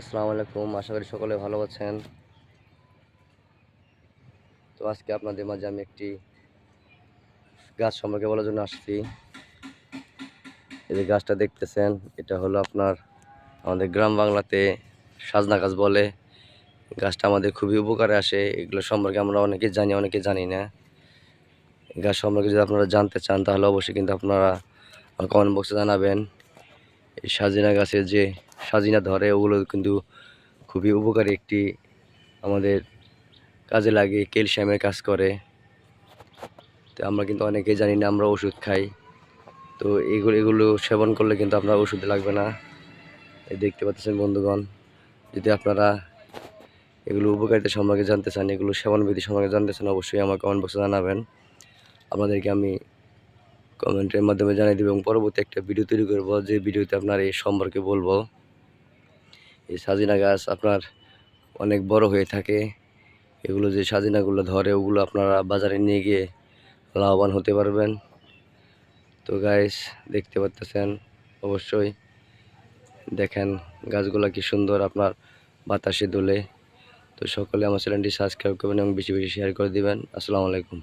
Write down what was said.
আসসালামু আলাইকুম, আশা করি সকলে ভালো আছেন। তো আজকে আপনাদের মাঝে আমি একটি গাছ সম্পর্কে বলার জন্য আসছি। এই যে গাছটা দেখতেছেন, এটা হলো আপনার আমাদের গ্রাম বাংলাতে সাজনা গাছ বলে। গাছটা আমাদের খুবই উপকারে আসে, এগুলো সম্পর্কে আমরা অনেকে জানি অনেকে জানি না। গাছ সম্পর্কে যদি আপনারা জানতে চান, তাহলে অবশ্যই কিন্তু আপনারা কমেন্ট বক্সে জানাবেন। এই সাজিনা গাছের যে সাজিনা ধরে, ওগুলো কিন্তু খুবই উপকারী একটি আমাদের কাজে লাগে, ক্যালসিয়ামের কাজ করে। তো আমরা কিন্তু অনেকেই জানি না আমরা ওষুধ খাই। তো এগুলো এগুলো সেবন করলে কিন্তু আপনার ওষুধ লাগবে না। এই দেখতে পাচ্ছেন বন্ধুগণ, যদি আপনারা এগুলো উপকারিতা সম্পর্কে জানতে চান, এগুলো সেবন বিধি সম্পর্কে জানতে চান, অবশ্যই আমার কমেন্ট বক্সে জানাবেন। আপনাদেরকে আমি কমেন্টের মাধ্যমে জানিয়ে দেবো এবং পরবর্তী একটা ভিডিও তৈরি করব, যে ভিডিওতে আপনার এই সম্পর্কে বলব। এই সাজিনা গাছ আপনার অনেক বড় হয়ে থাকে। এগুলো যে সাজিনাগুলো ধরে, ওগুলো আপনারা বাজারে নিয়ে গিয়ে লাভবান হতে পারবেন। তো গাইস দেখতে পাচ্তেছেন, অবশ্যই দেখেন গাছগুলো কি সুন্দর আপনার বাতাসে দোলে। তো সকলে আমার চ্যানেলটি সাবস্ক্রাইব করবেন এবং বেশি বেশি শেয়ার করে দিবেন। আসসালামু আলাইকুম।